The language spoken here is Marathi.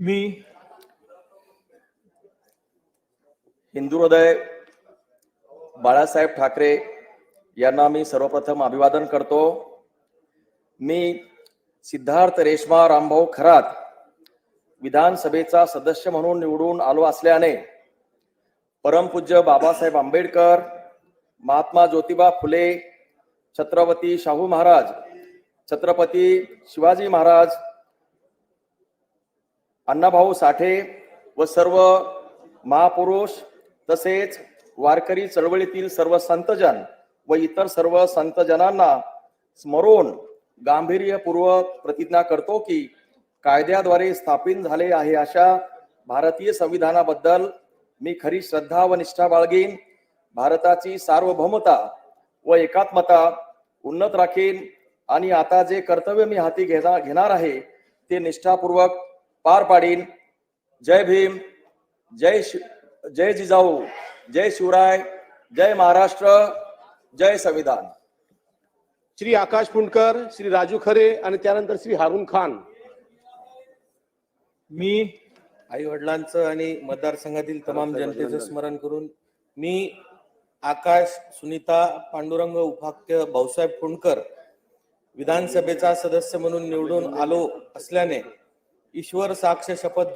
मी हिंदू हृदय बाळासाहेब ठाकरे यांना मी सर्वप्रथम अभिवादन करतो. मी सिद्धार्थ रेश्मा रामभाऊ खरात विधानसभेचा सदस्य म्हणून निवडून आलो असल्याने परमपूज्य बाबासाहेब आंबेडकर महात्मा ज्योतिबा फुले छत्रपती शाहू महाराज छत्रपती शिवाजी महाराज अण्णाभाऊ साठे व सर्व महापुरुष तसेच वारकरी चळवळीतील सर्व संतजन व इतर सर्व संतजनांना स्मरून गांभीर्यपूर्वक प्रतिज्ञा करतो की कायद्याद्वारे स्थापित झाले आहे अशा भारतीय संविधानाबद्दल मी खरी श्रद्धा व निष्ठा बाळगीन. भारताची सार्वभौमता व एकात्मता उन्नत राखीन. आणि आता जे कर्तव्य मी हाती घेणार घेणार आहे ते निष्ठापूर्वक पार पाडीन जय भीम. जय जय जिजाऊ. जय शिवराय. जय महाराष्ट्र. जय संविधान. श्री आकाश पुंडकर श्री राजू खरे आणि त्यानंतर श्री हारून खान. मी आई वडिलांचं आणि मतदारसंघातील तमाम जनतेचं स्मरण करून मी आकाश सुनीता पांडुरंग उपाख्य भाऊसाहेब कुंडकर विधानसभेचा सदस्य म्हणून निवडून आलो असल्याने ईश्वर साक्ष शपथ